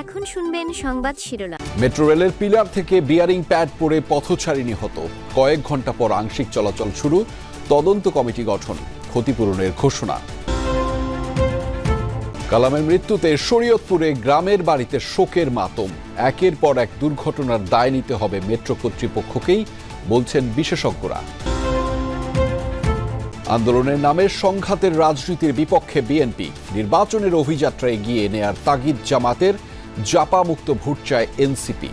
এখন শুনবেন সংবাদ শিরোনাম। মেট্রো রেলের পিলার থেকে বিয়ারিং প্যাড পড়ে পথচারী নিহত। কয়েক ঘণ্টা পর আংশিক চলাচল শুরু, তদন্ত কমিটি গঠন, ক্ষতিপূরণের ঘোষণা। কালামের মৃত্যুতে শরীয়তপুরে গ্রামের বাড়িতে শোকের মাতম। একের পর এক দুর্ঘটনার দায় নিতে হবে মেট্রো কর্তৃপক্ষকেই, বলছেন বিশেষজ্ঞরা। আন্দোলনের নামে সংঘাতের রাজনীতির বিপক্ষে বিএনপি, নির্বাচনের অভিযাত্রা এগিয়ে নেয়ার তাগিদ জামাতের জাপামুক্ত ভোট চায় এনসিপি।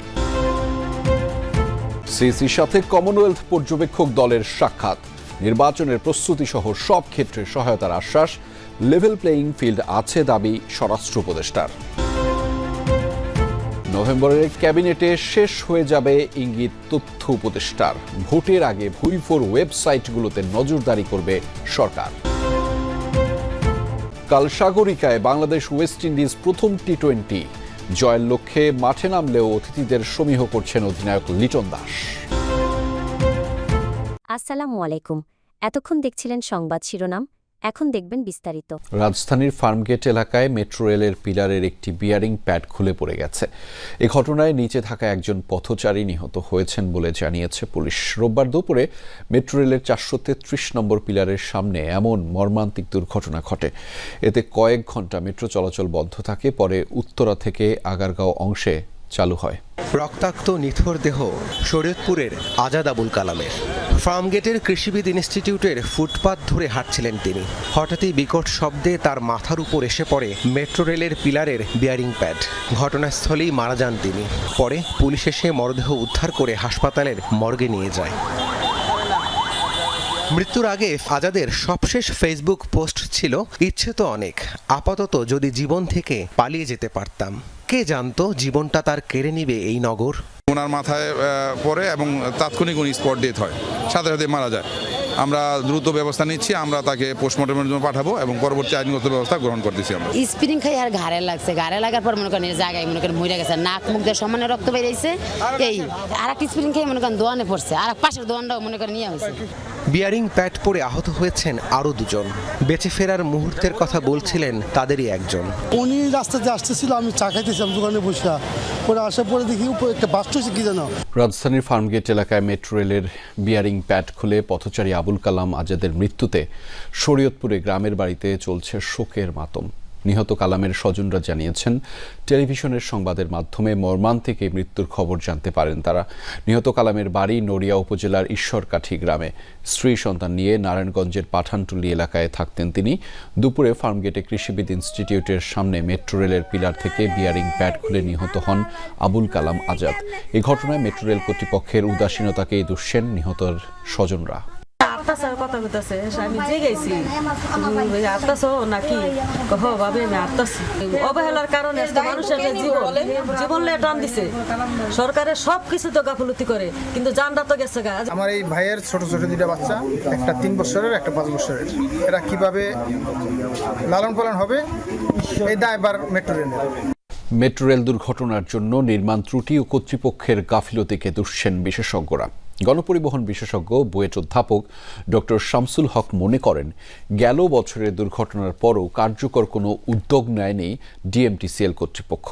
সিসির সাথে কমনওয়েলথ পর্যবেক্ষক দলের সাক্ষাৎ। নির্বাচনের প্রস্তুতি সহ সব ক্ষেত্রে সহায়তার আশ্বাস। লেভেল প্লেয়িং ফিল্ড আছে দাবি স্বরাষ্ট্র উপদেষ্টার। নভেম্বরের ক্যাবিনেটে শেষ হয়ে যাবে ইঙ্গিত তথ্য উপদেষ্টার। ভোটের আগে ভুইফোর ওয়েবসাইটগুলোতে নজরদারি করবে সরকার। কাল সাগরিকায় বাংলাদেশ ওয়েস্ট ইন্ডিজ প্রথম টি টোয়েন্টি জয়ের লক্ষ্যে মাঠে নামলেও অতিথিদের সমীহ করছেন অধিনায়ক লিটন দাস। আসসালামু আলাইকুম। এতক্ষণ দেখছিলেন সংবাদ শিরোনাম। এখন দেখবেন বিস্তারিত। রাজধানীর ফার্মগেট এলাকায় মেট্রো রেলের পিলারের একটি বিয়ারিং প্যাড খুলে পড়ে গেছে। এ ঘটনায় নিচে থাকা একজন পথচারী নিহত হয়েছেন বলে জানিয়েছে পুলিশ। রোববার দুপুরে মেট্রো রেলের চারশো তেত্রিশ নম্বর পিলারের সামনে এমন মর্মান্তিক দুর্ঘটনা ঘটে। এতে কয়েক ঘণ্টা মেট্রো চলাচল বন্ধ থাকে, পরে উত্তরা থেকে আগারগাঁও অংশে চালু হয়। রক্তাক্ত নিথর দেহ শরীয়তপুরের আজাদ আবুল কালামের। ফার্মগেটের কৃষিবিদ ইনস্টিটিউটের ফুটপাত ধরে হাঁটছিলেন তিনি। হঠাৎই বিকট শব্দে তার মাথার উপর এসে পড়ে মেট্রো রেলের পিলারের বিয়ারিং প্যাড। ঘটনাস্থলেই মারা যান তিনি। পরে পুলিশ এসে মরদেহ উদ্ধার করে হাসপাতালের মর্গে নিয়ে যায়। মৃত্যুর আগে আজাদের সবশেষ ফেসবুক পোস্ট ছিল, ইচ্ছে তো অনেক, আপাতত যদি জীবন থেকে পালিয়ে যেতে পারতাম। কে জানতো জীবনটা তার কেড়ে নিবে এই নগর? ওনার মাথায় পড়ে এবং তাৎক্ষণিক উনি স্পট ডেথ হয়। সাথে সাথে মারা যায়। আমরা দ্রুত ব্যবস্থা নিচ্ছি আমরা তাকে পোস্টমর্টমের জন্য পাঠাবো এবং পরবর্তী আইনগত ব্যবস্থা গ্রহণ করতেছি আমরা। স্প্রিং খাই আর ঘাড়ে লাগছে। ঘাড়ে লাগার পর মনে করেন জায়গায় মনে করেন মরে গেছে। নাক মুখ দিয়ে সমানে রক্ত বেরিয়েছে। এই আর একটা স্প্রিং খাই মনে করেন দোয়ানে পড়ছে। আর পাশের দোয়ানটাও মনে করেন নিয়ে হয়েছে বিয়ারিং প্যাড পরে আহত হয়েছেন আরও দুজন। বেঁচে ফেরার মুহূর্তের কথা বলছিলেন তাদেরই একজন। উনি রাস্তাতে আসতেছিল আমি চা খাইতেছিলাম দোকানে বসে পরে আসার পরে দেখি উপরে একটা বাস হয়েছে কি জানো রাজধানীর ফার্মগেট এলাকায় মেট্রো রেলের বিয়ারিং প্যাড খুলে পথচারী আবুল কালাম আজাদের মৃত্যুতে শরীয়তপুরে গ্রামের বাড়িতে চলছে শোকের মাতম। নিহত কালামের স্বজনরা জানিয়েছেন, টেলিভিশনের সংবাদের মাধ্যমে মর্মান্তিক এই মৃত্যুর খবর জানতে পারেন তারা। নিহত কালামের বাড়ি নড়িয়া উপজেলার ঈশ্বরকাঠি গ্রামে। স্ত্রী সন্তান নিয়ে নারায়ণগঞ্জের পাঠানটুলি এলাকায় থাকতেন তিনি। দুপুরে ফার্মগেটে কৃষিবিদ ইনস্টিটিউটের সামনে মেট্রো রেলের পিলার থেকে বিয়ারিং প্যাড খুলে নিহত হন আবুল কালাম আজাদ। এ ঘটনায় মেট্রো রেল কর্তৃপক্ষের উদাসীনতাকেই দুষছেন নিহতর স্বজনরা। কইতাছে আমি যে গেছি। আটটাছ নাকি হ ভাবে আমি আটটাছি অবহেলার কারণে মানুষের জীবন জীবন টান দিছে। সরকারের সব কিছু তো গাফলতি করে কিন্তু জানটা তো গেছে গা। আমার এই ভাইয়ের ছোট ছোট দুইটা বাচ্চা একটা তিন বছরের একটা পাঁচ বছরের। এরা কীভাবে লালন পালন হবে? এই দায়বার মেট্রো রেলের। মেট্রো রেল দুর্ঘটনার জন্য নির্মাণ ত্রুটি ও কর্তৃপক্ষের গাফিলতিকে দুষছেন বিশেষজ্ঞরা। গণপরিবহন বিশেষজ্ঞ বুয়েট অধ্যাপক ডক্টর শামসুল হক মনে করেন, গেল বছরের দুর্ঘটনার পরও কার্যকর কোনো উদ্যোগ নেয়নি ডিএমটিসিএল কর্তৃপক্ষ।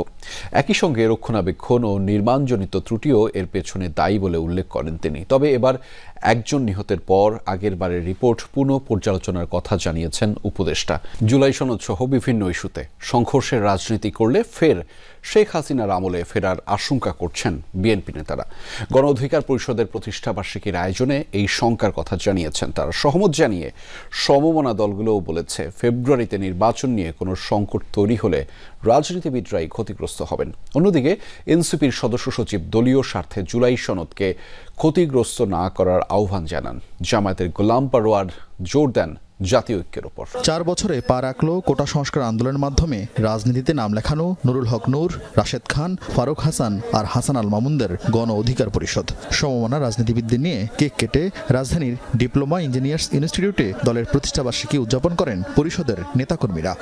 একই সঙ্গে রক্ষণাবেক্ষণ ও নির্মাণজনিত ত্রুটিও এর পেছনে দায়ী বলে উল্লেখ করেন তিনি। তবে এবার একজন নিহতের পর আগের বারের রিপোর্ট পুনঃ পর্যালোচনার কথা জানিয়েছেন উপদেষ্টা। জুলাই সনদ সহ বিভিন্ন ইস্যুতে সংঘর্ষের রাজনীতি করলে ফের শেখ হাসিনার আমলে ফেরার আশঙ্কা করছেন বিএনপি নেতারা। গণ অধিকার পরিষদের প্রতিষ্ঠা বার্ষিকীর আয়োজনে এই শঙ্কার কথা জানিয়েছেন তারা। সহমত জানিয়ে সমমনা দলগুলোও বলেছে, ফেব্রুয়ারিতে নির্বাচন নিয়ে কোনো সংকট তৈরি হলে রাজনীতিবিদরাই ক্ষতিগ্রস্ত হবেন। অন্যদিকে, এনসিপির সদস্য সচিব দলীয় স্বার্থে জুলাই সনদকে ক্ষতিগ্রস্ত না করার আহ্বান জানান। জামায়াতের গোলাম পারোয়ার জোর দেন জাতীয় ঐক্যের ওপর। চার বছরে পা রাখল কোটা সংস্কার আন্দোলনের মাধ্যমে। রাজনীতিতে নাম লেখানো নুরুল হক নূর, রাশেদ খান, ফারুক হাসান আর হাসান আল মামুনদের গণ অধিকার পরিষদ। সমমনা রাজনীতিবিদদের নিয়ে কেক কেটে রাজধানীর ডিপ্লোমা ইঞ্জিনিয়ার্স ইনস্টিটিউটে দলের প্রতিষ্ঠাবার্ষিকী উদযাপন করেন পরিষদের নেতাকর্মীরা।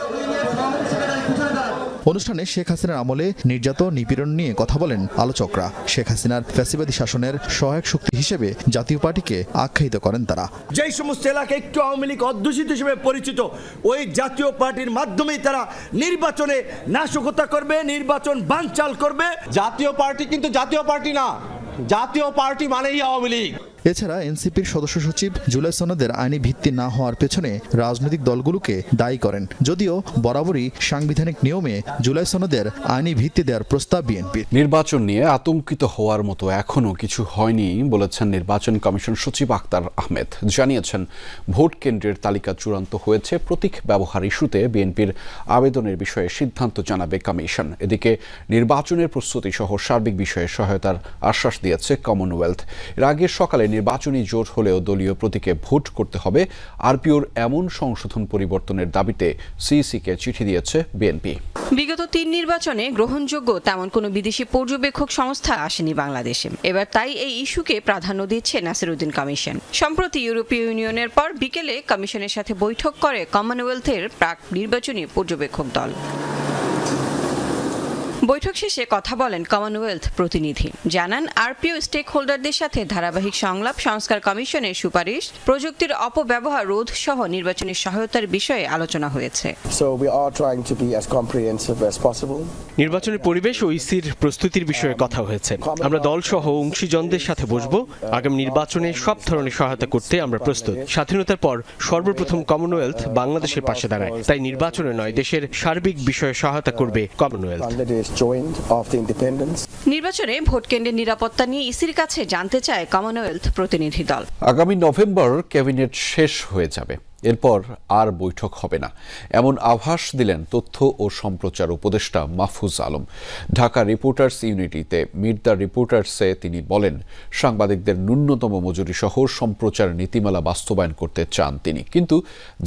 অনুষ্ঠানে শেখ হাসিনার আমলে নির্যাতন, নিপীড়ন নিয়ে কথা বলেন আলোচকরা। শেখ হাসিনার ফ্যাসিবাদী শাসনের সহায়ক শক্তি হিসেবে জাতীয় পার্টিকে আখ্যায়িত করেন তারা। যেই সমস্ত এলাকা একটু আওয়ামী লীগ অধ্যুষিত হিসেবে পরিচিত, ওই জাতীয় পার্টির মাধ্যমেই তারা নির্বাচনে নাশকতা করবে, নির্বাচন বানচাল করবে। জাতীয় পার্টি কিন্তু জাতীয় পার্টি না। জাতীয় পার্টি মানেই আওয়ামী লীগ। এছাড়া এনসিপির সদস্য সচিব জুলাই সনদের আইনি ভিত্তি না হওয়ার পেছনে রাজনৈতিক দলগুলোকে দায়ী করেন। যদিও বরাবরই সাংবিধানিক নিয়মে জুলাই সনদের আইনি ভিত্তি দেওয়ার প্রস্তাব বিএনপির। নির্বাচন নিয়ে আতঙ্কিত হওয়ার মতো এখনও কিছু হয়নি, বলেছেন নির্বাচন কমিশন সচিব আক্তার আহমেদ। জানিয়েছেন, ভোট কেন্দ্রের তালিকা চূড়ান্ত হয়েছে, প্রতীক ব্যবহার ইস্যুতে বিএনপির আবেদনের বিষয়ে সিদ্ধান্ত জানাবে কমিশন। এদিকে নির্বাচনের প্রস্তুতি সহ সার্বিক বিষয়ে সহায়তার আশ্বাস দিয়েছে কমনওয়েলথ। এর আগে সকালে নির্বাচনী জোট হলেও দলীয় প্রতীকে ভোট করতে হবে। আরপিওর এমন সংশোধন পরিবর্তনের দাবিতে সিইসিকে চিঠি দিয়েছে বিএনপি। বিগত তিন নির্বাচনে গ্রহণযোগ্য তেমন কোনো বিদেশি পর্যবেক্ষক সংস্থা আসেনি বাংলাদেশে। এবার তাই এই ইস্যুকে প্রাধান্য দিচ্ছে নাসিরুদ্দিন কমিশন। সম্প্রতি ইউরোপীয় ইউনিয়নের পর বিকেলে কমিশনের সাথে বৈঠক করে কমনওয়েলথের প্রাক নির্বাচনী পর্যবেক্ষক দল। বৈঠক শেষে কথা বলেন কমনওয়েলথ প্রতিনিধি। জানান আরপিও স্টেক হোল্ডারদের সাথে ধারাবাহিক সংলাপ সংস্কার কমিশনের সুপারিশ প্রযুক্তির অপব্যবহার রোধ সহ নির্বাচনের সহায়তার বিষয়ে আলোচনা হয়েছে। নির্বাচনের পরিবেশ ও ইসির প্রস্তুতির বিষয়ে কথা হয়েছে। আমরা দলসহ অংশীজনদের সাথে বসবো। আগামী নির্বাচনে সব ধরনের সহায়তা করতে আমরা প্রস্তুত। স্বাধীনতার পর সর্বপ্রথম কমনওয়েলথ বাংলাদেশের পাশে দাঁড়ায়। তাই নির্বাচনে নয় দেশের সার্বিক বিষয়ে সহায়তা করবে কমনওয়েলথ নির্বাচনে ভোট কেন্দ্রের নিরাপত্তা নিয়ে ইসির কাছে জানতে চায় কমনওয়েলথ প্রতিনিধি দল। আগামী নভেম্বর ক্যাবিনেট শেষ হয়ে যাবে। এরপর আর বৈঠক হবে না। এমন আভাস দিলেন তথ্য ও সম্প্রচার উপদেষ্টা মাহফুজ আলম। ঢাকা রিপোর্টার্স ইউনিটিতে মিট দ্য রিপোর্টার্সে তিনি বলেন, সাংবাদিকদের ন্যূনতম মজুরি সহ সম্প্রচার নীতিমালা বাস্তবায়ন করতে চান তিনি। কিন্তু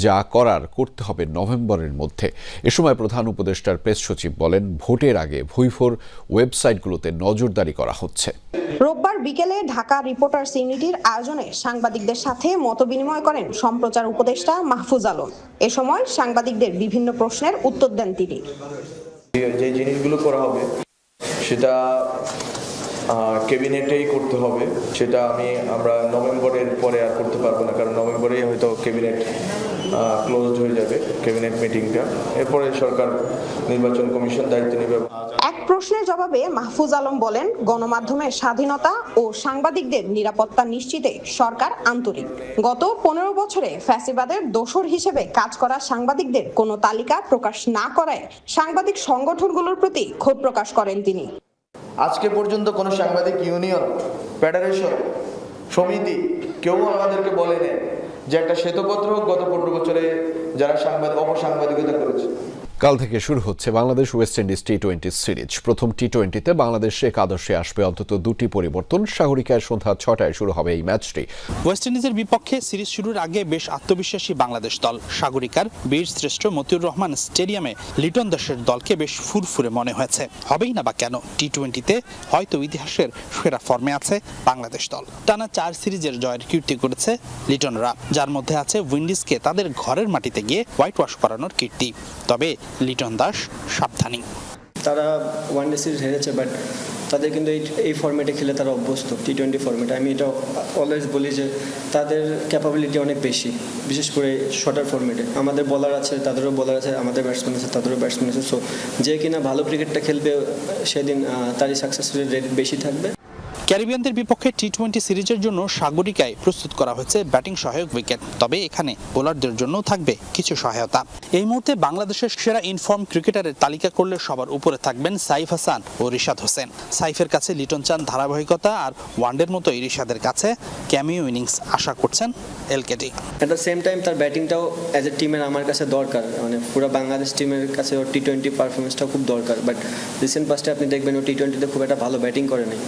যা করার করতে হবে নভেম্বরের মধ্যে। এ সময় প্রধান উপদেষ্টার প্রেস সচিব বলেন, ভোটের আগে ভুইফোর ওয়েবসাইটগুলোতে নজরদারি করা হচ্ছে। রোববার বিকেলে ঢাকা রিপোর্টার্স ইউনিটির আয়োজনে সাংবাদিকদের সাথে মতবিনিময় করেন সম্প্রচার উপদেষ্টা মাহফুজ আলম। এ সময় সাংবাদিকদের বিভিন্ন প্রশ্নের উত্তর দেন তিনি। যে জিনিসগুলো করা হবে, সেটা ক্যাবিনেটেই করতে হবে। সেটা আমি, আমরা নভেম্বরের পরে আর করতে পারব না, কারণ নভেম্বরেই হয়তো ক্যাবিনেট ক্লোজড হয়ে যাবে, ক্যাবিনেট মিটিংটা এরপরে সরকার নির্বাচন কমিশন দায়িত্ব নেবে। এক প্রশ্নের জবাবে মাহফুজ আলম বলেন, গণমাধ্যমের স্বাধীনতা ও সাংবাদিকদের নিরাপত্তা নিশ্চিতে সরকার আন্তরিক। গত পনেরো বছরে ফ্যাসিবাদের দোসর হিসেবে কাজ করা সাংবাদিকদের কোনো তালিকা প্রকাশ না করায় সাংবাদিক সংগঠনগুলোর প্রতি ক্ষোভ প্রকাশ করেন তিনি। আজকে পর্যন্ত কোনো সাংবাদিক ইউনিয়ন, ফেডারেশন, সমিতি কেউ আমাদেরকে বলে বলেনি যে একটা শ্বেতপত্র গত পনেরো বছরে যারা সাংবাদিক, অপসাংবাদিকতা করেছে। কাল থেকে শুরু হচ্ছে Bangladesh West Indies T twenty series প্রথম টি টোয়েন্টিতে বাংলাদেশ একাদশে আসবে অন্তত দুটি পরিবর্তন। সাগরিকায় সন্ধ্যা ছটায় শুরু হবে এই ম্যাচটি। ওয়েস্ট ইন্ডিজের বিপক্ষে সিরিজ শুরুর আগে বেশ আত্মবিশ্বাসী বাংলাদেশ দল। সাগরিকার বীর শ্রেষ্ঠ মতিউর রহমান স্টেডিয়ামে লিটন দাসের দলকে বেশ ফুরফুরে মনে হয়েছে। হবেই না বা কেন? টি টোয়েন্টিতে হয়তো ইতিহাসের সেরা ফর্মে আছে বাংলাদেশ দল। টানা চার সিরিজের জয়ের কীর্তি করেছে লিটনরা। যার মধ্যে আছে উইন্ডিজকে তাদের ঘরের মাটিতে গিয়ে হোয়াইট ওয়াশ করানোর কীর্তি। তবে লিটন দাস, সাবধানী। তারা ওয়ান ডে সিরিজ হেরেছে বাট তাদের কিন্তু এই এই ফর্মেটে খেলে তারা অভ্যস্ত টি টোয়েন্টি ফর্মেটে আমি এটা অলওয়েজ বলি যে, তাদের ক্যাপাবিলিটি অনেক বেশি, বিশেষ করে শর্টার ফর্মেটে আমাদের বলার আছে, তাদেরও বলার আছে, আমাদের ব্যাটসম্যান আছে, তাদেরও ব্যাটসম্যান আছে। সো যে কিনা ভালো ক্রিকেটটা খেলবে, সেদিন তারই সাকসেস রেট বেশি থাকবে। ক্যারিবিয়ানদের বিপক্ষে টি টোয়েন্টি সিরিজের জন্য সাগরিকায় প্রস্তুত করা হয়েছে ব্যাটিং সহায়ক উইকেট। তবে এখানে বোলারদের জন্য থাকবে কিছু সহায়তা। এই মুহূর্তে বাংলাদেশের সেরা ইনফর্ম ক্রিকেটারের তালিকা করলে সবার উপরে থাকবেন সাইফ হাসান ও রিশাদ হোসেন। সাইফের কাছে লিটন চান ধারাবাহিকতা আর ওয়ানডের মতো রিশাদের কাছে ক্যামিও ইনিংস আশা করছেন এলকেটি অ্যাট দ্য সেম টাইম তার ব্যাটিংটাও অ্যাজ এ টিমের আমার কাছে দরকার। মানে পুরো বাংলাদেশ টিমের কাছে ওর টি টোয়েন্টি পারফরমেন্সটা খুব দরকার। বাট রিসেন্ট পাস্টে আপনি দেখবেন ও টি টোয়েন্টিতে খুব একটা ভালো ব্যাটিং করে নাই